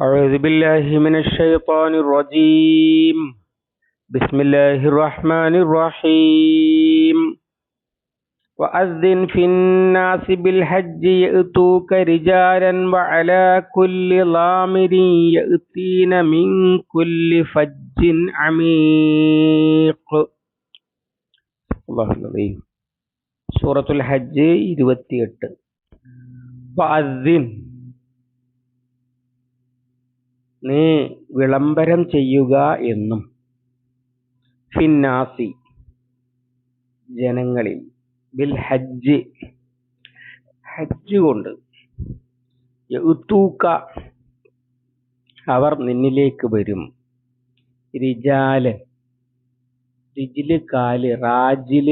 أعوذ بالله من الشيطان الرجيم. بسم الله الرحمن الرحيم. وأذن في الناس بالحج يأتوك رجالا وعلى كل ضامر يأتين من كل فج عميق. الله العظيم سورة الحج 28 وأذن നീ വിളംബരം ചെയ്യുക എന്നും. ഫിന്നാസി ജനങ്ങളിൽ. ബിൽ ഹജ്ജ്. ഹജ്ജ് കൊണ്ട് ഉത്തൂക്ക അവർ നിന്നിലേക്ക് വരും. റിജാൽ റിജിൽ കാൽ റാജിൽ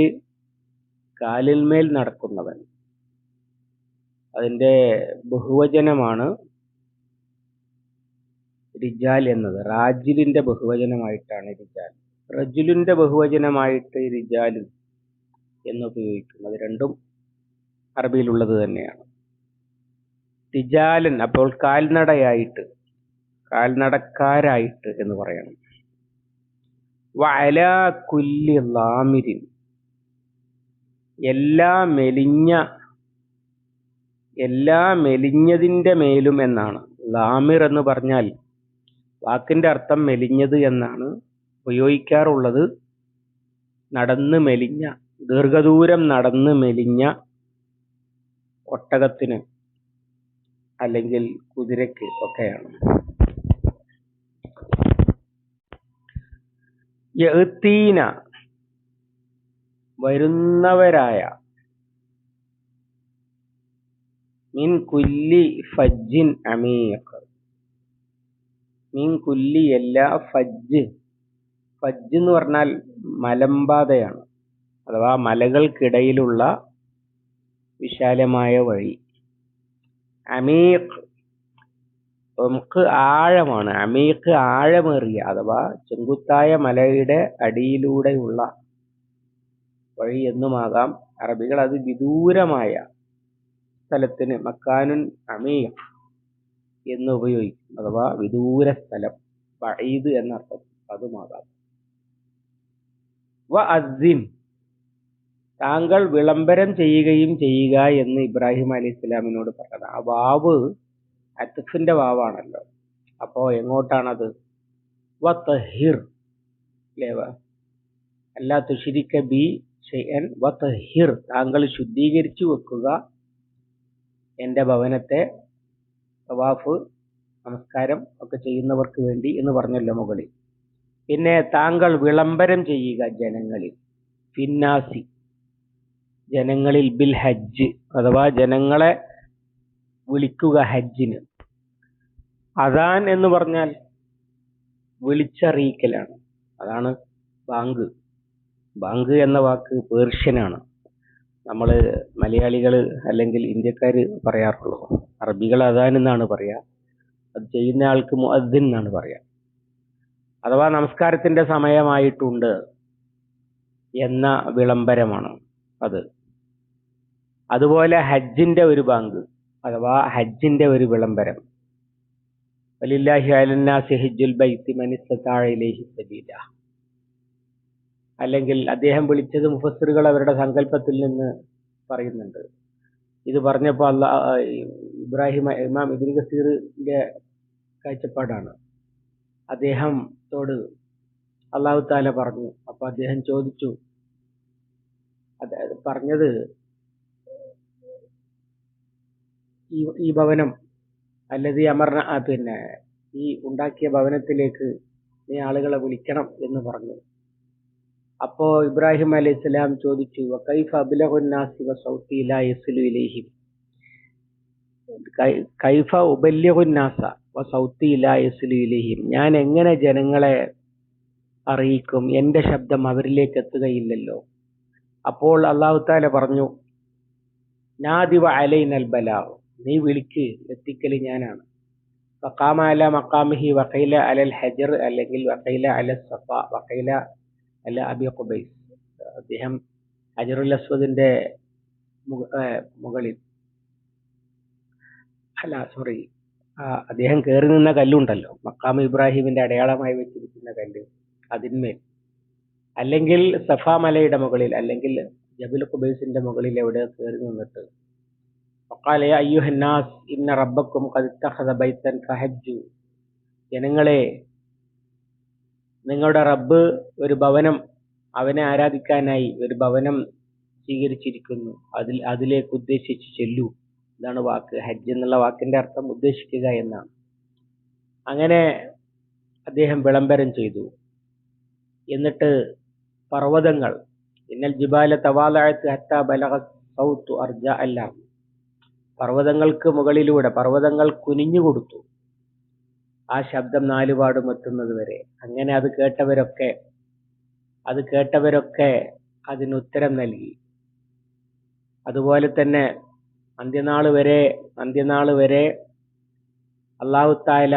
കാലിന്മേൽ നടക്കുന്നവൻ. അതിന്റെ ബഹുവചനമാണ് റിജാൽ എന്നത് റാജിലിന്റെ ബഹുവചനമായിട്ടാണ് റിജാൽ റജുലിന്റെ ബഹുവചനമായിട്ട് റിജാലും എന്ന് ഉപയോഗിക്കും അത് രണ്ടും അറബിയിലുള്ളത് തന്നെയാണ്. റിജാലൻ അപ്പോൾ കാൽനടയായിട്ട് കാൽനടക്കാരായിട്ട് എന്ന് പറയണം. വഅല കുല്ലി ലാമിരിൻ എല്ലാ മെലിഞ്ഞ എല്ലാ മെലിഞ്ഞതിന്റെ മേലും എന്നാണ്. ലാമിർ എന്ന് പറഞ്ഞാൽ വാക്കിന്റെ അർത്ഥം മെലിഞ്ഞത് എന്നാണ് ഉപയോഗിക്കാറുള്ളത്. നടന്ന് മെലിഞ്ഞ ദീർഘദൂരം നടന്ന് മെലിഞ്ഞ ഒട്ടകത്തിന് അല്ലെങ്കിൽ കുതിരയ്ക്ക് ഒക്കെയാണ്. യഅ്തീന വരുന്നവരായ മിൻ കുല്ലി ഫജ്ജിൻ അമീഖ് മീൻ കുല്ലി എല്ലാ ഫജ്ജ്. ഫജ്ജ് എന്ന് പറഞ്ഞാൽ മലമ്പാതയാണ് അഥവാ മലകൾക്കിടയിലുള്ള വിശാലമായ വഴി. അമീഖ് നമുക്ക് ആഴമാണ്. അമീഖ് ആഴമേറിയ അഥവാ ചെങ്കുത്തായ മലയുടെ അടിയിലൂടെയുള്ള വഴി എന്നുമാകാം അറബികൾ അത് വിദൂരമായ സ്ഥലത്തിന് മക്കാനുൻ അമീഖ്. എന്ന് ഉപയോഗിക്കും. അഥവാ വിദൂര സ്ഥലം ബഈദ് എന്നർത്ഥം അതുമാകാം. വ അസിൻ താങ്കൾ വിളംബരം ചെയ്യുകയും ചെയ്യുക എന്ന് ഇബ്രാഹിം അലി ഇസ്ലാമിനോട് പറഞ്ഞത്. ആ വാവ് അത്തഫിന്റെ വാവാണല്ലോ. അപ്പോ എങ്ങോട്ടാണത്? വ തഹിർ അല്ലേ? അല്ലാ തുഷിരിക്ക ബി ഷെയ്യൻ വ തഹിർ താങ്കൾ ശുദ്ധീകരിച്ചു വെക്കുക എന്റെ ഭവനത്തെ തവാഫ് നമസ്കാരം ഒക്കെ ചെയ്യുന്നവർക്ക് വേണ്ടി എന്ന് പറഞ്ഞല്ലോ മുകളിൽ. പിന്നെ താങ്കൾ വിളംബരം ചെയ്യുക ജനങ്ങളിൽ. ഫിന്നാസി. ജനങ്ങളിൽ ബിൽ ഹജ്ജ് അഥവാ ജനങ്ങളെ വിളിക്കുക ഹജ്ജിന്. അതാൻ എന്ന് പറഞ്ഞാൽ വിളിച്ചറിയിക്കലാണ്. അതാണ് ബാങ്ക്. ബാങ്ക് എന്ന വാക്ക് പേർഷ്യനാണ്. നമ്മൾ മലയാളികൾ അല്ലെങ്കിൽ ഇന്ത്യക്കാർ പറയാറുള്ളൂ. അറബികൾ എന്നാണ് പറയാ. അത് ചെയ്യുന്ന ആൾക്ക് എന്നാണ് പറയാ. അഥവാ നമസ്കാരത്തിന്റെ സമയമായിട്ടുണ്ട് എന്ന വിളംബരമാണ് അത്. അതുപോലെ ഹജ്ജിന്റെ ഒരു ബാങ്ക് അഥവാ ഹജ്ജിന്റെ ഒരു വിളംബരം. വലില്ലാഹി അലന്നാസി ഹജ്ജുൽ ബൈത്തി ഇലൈഹി സബീല. അല്ലെങ്കിൽ അദ്ദേഹം വിളിച്ചത് മുഫസ്സിറുകൾ അവരുടെ സങ്കല്പത്തിൽ നിന്ന് പറയുന്നുണ്ട്. ഇത് പറഞ്ഞപ്പോൾ അല്ല ഇബ്രാഹിം ഇമാം ഇബ്നു കസീറിന്റെ കാഴ്ചപ്പാടാണ്. അദ്ദേഹത്തോട് അള്ളാഹു താല പറഞ്ഞു. അപ്പൊ അദ്ദേഹം ചോദിച്ചു അതായത് പറഞ്ഞത് ഈ ഈ ഭവനം അല്ലത് അമർനാ പിന്നെ ഈ ഉണ്ടാക്കിയ ഭവനത്തിലേക്ക് നീ ആളുകളെ വിളിക്കണം എന്ന് പറഞ്ഞു. അപ്പോ ഇബ്രാഹിം അലൈഹി സ്വലാം ചോദിച്ചു ഞാൻ എങ്ങനെ ജനങ്ങളെ അറിയിക്കും? എന്റെ ശബ്ദം അവരിലേക്ക് എത്തുകയില്ലല്ലോ. അപ്പോൾ അള്ളാഹു താല പറഞ്ഞു നാദിവ അലൈനൽ ബലാവ് നീ വിളിക്ക് എത്തിക്കൽ ഞാനാണ്. വക്കാമ അല മക്കാമിഹി വക്കൈല അലൽ ഹജർ അല്ലെങ്കിൽ വക്കൈല അലൽ സഫ വഖൈല അല്ല അബി ഖുബൈസ് അദ്ദേഹം ഹജറുൽ അസ്വദിന്റെ മുകളിൽ അല്ല സോറി ആ, അദ്ദേഹം കയറി നിന്ന കല്ലുണ്ടല്ലോ മക്കാം ഇബ്രാഹിമിന്റെ അടയാളമായി വെച്ചിരിക്കുന്ന കല്ല് അതിന്മേൽ അല്ലെങ്കിൽ സഫ മലയുടെ മുകളിൽ അല്ലെങ്കിൽ ജബുൽ ഖുബൈസിന്റെ മുകളിൽ എവിടെ കയറി നിന്നിട്ട് وقال يا أيها الناس إن ربكم قد اتخذ بيتا فحجوا ജനങ്ങളെ നിങ്ങളുടെ റബ്ബ് ഒരു ഭവനം അവനെ ആരാധിക്കാനായി ഒരു ഭവനം സ്വീകരിച്ചിരിക്കുന്നു. അതിൽ അതിലേക്ക് ഉദ്ദേശിച്ച് ചെല്ലൂ. ഇതാണ് വാക്ക്. ഹജ്ജ് എന്നുള്ള വാക്കിന്റെ അർത്ഥം ഉദ്ദേശിക്കുക എന്നാണ്. അങ്ങനെ അദ്ദേഹം വിളംബരം ചെയ്തു. എന്നിട്ട് പർവതങ്ങൾ ഇന്നൽ ജിബാല തവാലായത്ത് ഹത്ത ബലഗ സൗത്തു അർജ അല്ലാം പർവതങ്ങൾക്ക് മുകളിലൂടെ പർവതങ്ങൾ കുനിഞ്ഞു കൊടുത്തു. ആ ശബ്ദം നാലുപാടും എത്തുന്നത് വരെ. അങ്ങനെ അത് കേട്ടവരൊക്കെ അത് കേട്ടവരൊക്കെ അതിന് ഉത്തരം നൽകി. അതുപോലെ തന്നെ അന്ത്യനാൾ വരെ അന്ത്യനാൾ വരെ അള്ളാഹു താല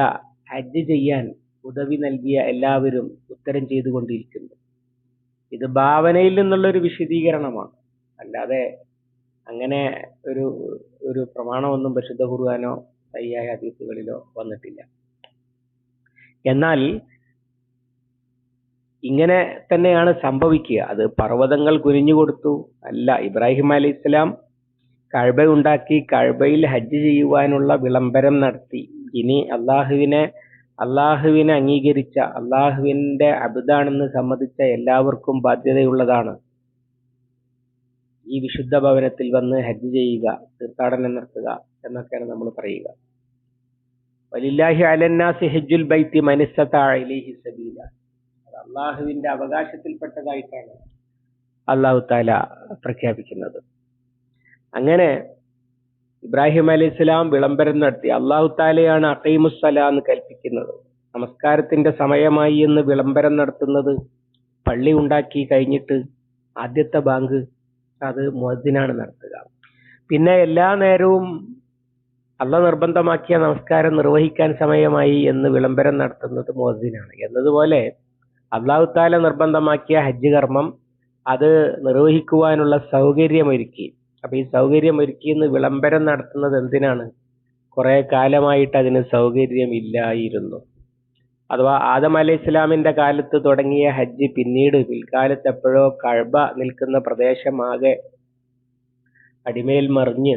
ഹജ്ജ് ചെയ്യാൻ ഉദവി നൽകിയ എല്ലാവരും ഉത്തരം ചെയ്തുകൊണ്ടിരിക്കുന്നു. ഇത് ഭാവനയിൽ നിന്നുള്ള ഒരു വിശദീകരണമാണ്. അല്ലാതെ അങ്ങനെ ഒരു ഒരു പ്രമാണമൊന്നും പരിശുദ്ധ കുറുവാനോ തയ്യായ ഹദീസുകളിലോ വന്നിട്ടില്ല. എന്നാൽ ഇങ്ങനെ തന്നെയാണ് സംഭവിക്കുക. അത് പർവതങ്ങൾ കുനിഞ്ഞു കൊടുത്തു. അല്ല ഇബ്രാഹിം അലൈഹി ഇസ്ലാം കഴബ ഉണ്ടാക്കി കഴബയിൽ ഹജ്ജ് ചെയ്യുവാനുള്ള വിളംബരം നടത്തി. ഇനി അള്ളാഹുവിനെ അള്ളാഹുവിനെ അംഗീകരിച്ച അള്ളാഹുവിന്റെ അബുദാണെന്ന് സമ്മതിച്ച എല്ലാവർക്കും ബാധ്യതയുള്ളതാണ്. ഈ വിശുദ്ധ ഭവനത്തിൽ വന്ന് ഹജ്ജ് ചെയ്യുക തീർത്ഥാടനം നടത്തുക എന്നൊക്കെയാണ് നമ്മൾ പറയുക. അലന്നാസി സബീല. അള്ളാഹുവിന്റെ അവകാശത്തിൽപ്പെട്ടതായിട്ടാണ് അള്ളാഹു താല പ്രഖ്യാപിക്കുന്നത്. അങ്ങനെ ഇബ്രാഹിം അലൈഹി സ്വലാം വിളംബരം നടത്തി അള്ളാഹു താലയാണ് അക്കൈമുസ്സല എന്ന് കൽപ്പിക്കുന്നത്. നമസ്കാരത്തിന്റെ സമയമായി എന്ന് വിളംബരം നടത്തുന്നത് പള്ളി ഉണ്ടാക്കി കഴിഞ്ഞിട്ട് ആദ്യത്തെ ബാങ്ക് അത് മുഹദ്ദിനാണ് നടത്തുക. പിന്നെ എല്ലാ നേരവും അള്ള നിർബന്ധമാക്കിയ നമസ്കാരം നിർവഹിക്കാൻ സമയമായി എന്ന് വിളംബരം നടത്തുന്നത് മോദിനാണ് എന്നതുപോലെ അള്ളാഹു താല നിർബന്ധമാക്കിയ ഹജ്ജ് കർമ്മം അത് നിർവഹിക്കുവാനുള്ള സൗകര്യമൊരുക്കി. അപ്പൊ ഈ സൗകര്യം ഒരുക്കി എന്ന് വിളംബരം നടത്തുന്നത് എന്തിനാണ്? കുറെ കാലമായിട്ട് അതിന് സൗകര്യമില്ലായിരുന്നു. അഥവാ ആദം അലൈഹി ഇസ്ലാമിന്റെ കാലത്ത് തുടങ്ങിയ ഹജ്ജ് പിന്നീട് പിൽക്കാലത്ത് എപ്പോഴോ കഴബ നിൽക്കുന്ന പ്രദേശമാകെ അടിമയിൽ മറിഞ്ഞ്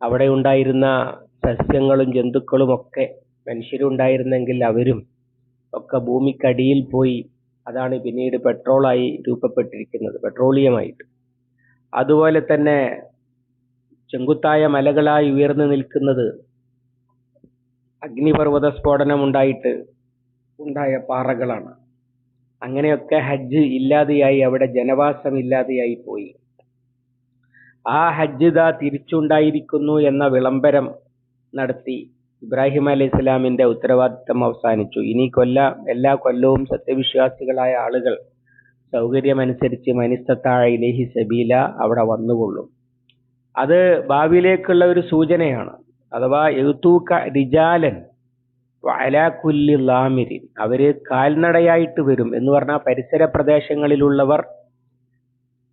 അവിടെ ഉണ്ടായിരുന്ന സസ്യങ്ങളും ജന്തുക്കളും ഒക്കെ മനുഷ്യരുണ്ടായിരുന്നെങ്കിൽ അവരും ഒക്കെ ഭൂമിക്കടിയിൽ പോയി അതാണ് പിന്നീട് പെട്രോളായി രൂപപ്പെട്ടിരിക്കുന്നത് പെട്രോളിയമായിട്ട്. അതുപോലെ തന്നെ ചെങ്കുത്തായ മലകളായി ഉയർന്നു നിൽക്കുന്നത് അഗ്നിപർവത സ്ഫോടനം ഉണ്ടായിട്ട് ഉണ്ടായ പാറകളാണ്. അങ്ങനെയൊക്കെ ഹജ്ജ് ഇല്ലാതെയായി അവിടെ ജനവാസം ഇല്ലാതെയായി പോയി. ആ ഹജ്ജ് തിരിച്ചുണ്ടായിരിക്കുന്നു എന്ന വിളംബരം നടത്തി ഇബ്രാഹിം അലൈഹി ഇസ്ലാമിന്റെ ഉത്തരവാദിത്തം അവസാനിച്ചു. ഇനി കൊല്ല എല്ലാ കൊല്ലവും സത്യവിശ്വാസികളായ ആളുകൾ സൗകര്യമനുസരിച്ച് മനിസ്തത്താഴ ഇലേഹി സബീല അവിടെ വന്നുകൊള്ളും. അത് ഭാവിയിലേക്കുള്ള ഒരു സൂചനയാണ്. അഥവാ എഴുത്തൂക്ക റിജാലൻ വലാകുല്ലി ലാമിരിൻ. അവർ കാൽനടയായിട്ട് വരും എന്ന് പറഞ്ഞാൽ പരിസര പ്രദേശങ്ങളിലുള്ളവർ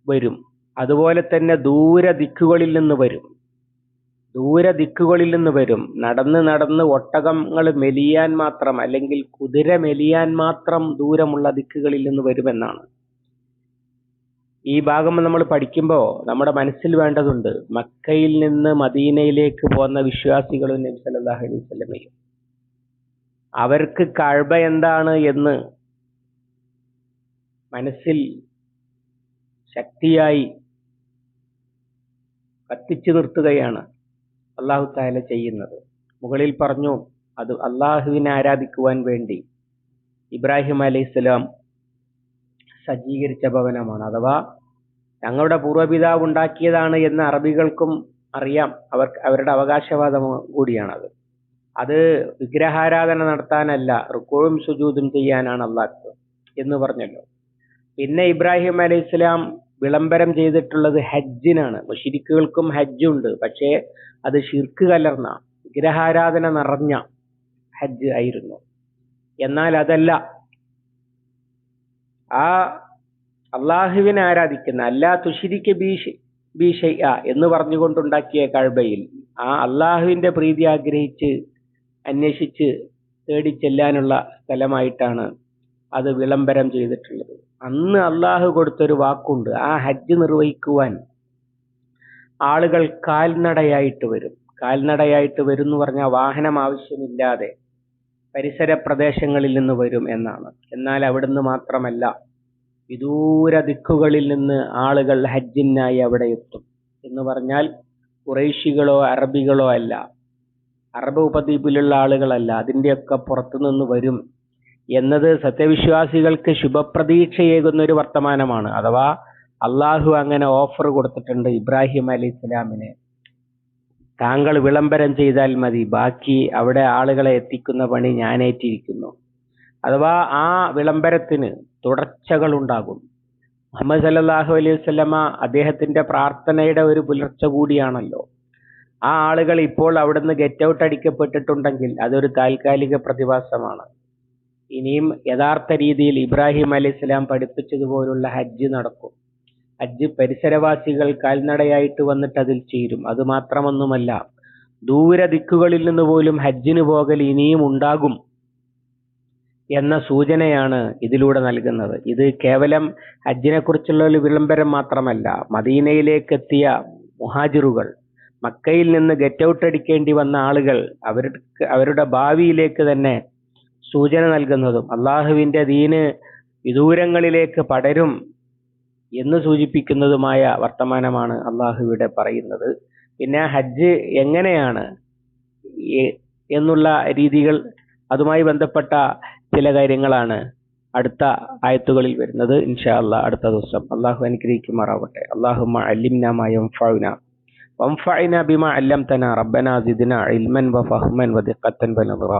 വരും. അതുപോലെ തന്നെ ദൂര ദിക്കുകളിൽ നിന്ന് വരും. ദൂര ദിക്കുകളിൽ നിന്ന് വരും. നടന്ന് നടന്ന് ഒട്ടകങ്ങൾ മെലിയാൻ മാത്രം അല്ലെങ്കിൽ കുതിര മെലിയാൻ മാത്രം ദൂരമുള്ള ദിക്കുകളിൽ നിന്ന് വരുമെന്നാണ്. ഈ ഭാഗം നമ്മൾ പഠിക്കുമ്പോൾ നമ്മുടെ മനസ്സിൽ വേണ്ടതുണ്ട്. മക്കയിൽ നിന്ന് മദീനയിലേക്ക് പോകുന്ന വിശ്വാസികളും നബി അലൈഹി അവർക്ക് കഴബ എന്താണ് എന്ന് മനസ്സിൽ ശക്തിയായി കത്തിച്ചു നിർത്തുകയാണ് അള്ളാഹു താല ചെയ്യുന്നത്. മുകളിൽ പറഞ്ഞു അത് അള്ളാഹുവിനെ ആരാധിക്കുവാൻ വേണ്ടി ഇബ്രാഹിം അലൈഹിസ്സലാം സജ്ജീകരിച്ച ഭവനമാണ്. അഥവാ ഞങ്ങളുടെ പൂർവപിതാവ് ഉണ്ടാക്കിയതാണ് എന്ന് അറബികൾക്കും അറിയാം. അവർ അവരുടെ അവകാശവാദം കൂടിയാണത്. അത് വിഗ്രഹാരാധന നടത്താനല്ല റുക്കോഴും സുജൂതും ചെയ്യാനാണ് അള്ളാഹ് എന്ന് പറഞ്ഞല്ലോ. പിന്നെ ഇബ്രാഹിം അലൈഹി ഇസ്ലാം വിളംബരം ചെയ്തിട്ടുള്ളത് ഹജ്ജിനാണ്. മുഷിരിക്കുകൾക്കും ഹജ്ജുണ്ട്. പക്ഷേ അത് ഷിർക്ക് കലർന്ന വിഗ്രഹാരാധന നിറഞ്ഞ ഹജ്ജ് ആയിരുന്നു. എന്നാൽ അതല്ല. ആ അള്ളാഹുവിനെ ആരാധിക്കുന്ന അല്ലാ തുഷിരിക്ക് ബീഷ് ബീഷയ്യ എന്ന് പറഞ്ഞുകൊണ്ടുണ്ടാക്കിയ കഴബയിൽ ആ അള്ളാഹുവിന്റെ പ്രീതി ആഗ്രഹിച്ച് അന്വേഷിച്ച് തേടി ചെല്ലാനുള്ള സ്ഥലമായിട്ടാണ് അത് വിളംബരം ചെയ്തിട്ടുള്ളത്. അന്ന് അള്ളാഹു കൊടുത്തൊരു വാക്കുണ്ട്. ആ ഹജ്ജ് നിർവഹിക്കുവാൻ ആളുകൾ കാൽനടയായിട്ട് വരും. കാൽനടയായിട്ട് വരും എന്ന് പറഞ്ഞാൽ വാഹനം ആവശ്യമില്ലാതെ പരിസര പ്രദേശങ്ങളിൽ നിന്ന് വരും എന്നാണ്. എന്നാൽ അവിടുന്ന് മാത്രമല്ല വിദൂര ദിക്കുകളിൽ നിന്ന് ആളുകൾ ഹജ്ജിനായി അവിടെ എത്തും. എന്ന് പറഞ്ഞാൽ കുറേശികളോ അറബികളോ അല്ല അറബ് ഉപദ്വീപിലുള്ള ആളുകളല്ല അതിന്റെയൊക്കെ പുറത്തു നിന്ന് വരും എന്നത് സത്യവിശ്വാസികൾക്ക് ശുഭപ്രതീക്ഷയേകുന്ന ഒരു വർത്തമാനമാണ്. അഥവാ അള്ളാഹു അങ്ങനെ ഓഫർ കൊടുത്തിട്ടുണ്ട് ഇബ്രാഹിം അലി ഇസ്ലാമിന് താങ്കൾ വിളംബരം ചെയ്താൽ മതി. ബാക്കി അവിടെ ആളുകളെ എത്തിക്കുന്ന പണി ഞാനേറ്റിരിക്കുന്നു. അഥവാ ആ വിളംബരത്തിന് തുടർച്ചകൾ ഉണ്ടാകും മുഹമ്മദ് സല്ലാഹു അലൈഹി വസല്ലമ അദ്ദേഹത്തിന്റെ പ്രാർത്ഥനയുടെ ഒരു പുലർച്ച കൂടിയാണല്ലോ. ആ ആളുകൾ ഇപ്പോൾ അവിടുന്ന് ഗെറ്റ് ഔട്ട് അടിക്കപ്പെട്ടിട്ടുണ്ടെങ്കിൽ അതൊരു താൽക്കാലിക പ്രതിഭാസമാണ്. ഇനിയും യഥാർത്ഥ രീതിയിൽ ഇബ്രാഹിം അലൈഹി സ്വലാം പഠിപ്പിച്ചതുപോലുള്ള ഹജ്ജ് നടക്കും. ഹജ്ജ് പരിസരവാസികൾ കാൽനടയായിട്ട് വന്നിട്ട് അതിൽ ചേരും. അത് മാത്രമൊന്നുമല്ല ദൂര ദിക്കുകളിൽ നിന്ന് പോലും ഹജ്ജിന് പോകൽ ഇനിയും ഉണ്ടാകും എന്ന സൂചനയാണ് ഇതിലൂടെ നൽകുന്നത്. ഇത് കേവലം ഹജ്ജിനെ കുറിച്ചുള്ള ഒരു വിളംബരം മാത്രമല്ല മദീനയിലേക്ക് എത്തിയ മുഹാജിറുകൾ മക്കയിൽ നിന്ന് ഗെറ്റ് ഔട്ട് അടിക്കേണ്ടി വന്ന ആളുകൾ അവരുടെ അവരുടെ ഭാവിയിലേക്ക് തന്നെ സൂചന നൽകുന്നതും അള്ളാഹുവിന്റെ ദീന് വിദൂരങ്ങളിലേക്ക് പടരും എന്ന് സൂചിപ്പിക്കുന്നതുമായ വർത്തമാനമാണ് അള്ളാഹു ഇവിടെ പറയുന്നത് പിന്നെ ഹജ്ജ് എങ്ങനെയാണ് എ- എന്നുള്ള രീതികൾ അതുമായി ബന്ധപ്പെട്ട ചില കാര്യങ്ങളാണ് അടുത്ത ആയത്തുകളിൽ വരുന്നത് ഇൻഷാ അള്ളാഹ് അടുത്ത ദിവസം അള്ളാഹു അനുഗ്രഹിക്കുമാറാവട്ടെ അള്ളാഹുമ്മ അല്ലിംന മാ യൻഫഉന وانفعنا بما علمتنا ربنا زدنا علما وفهما ودقة ونظرا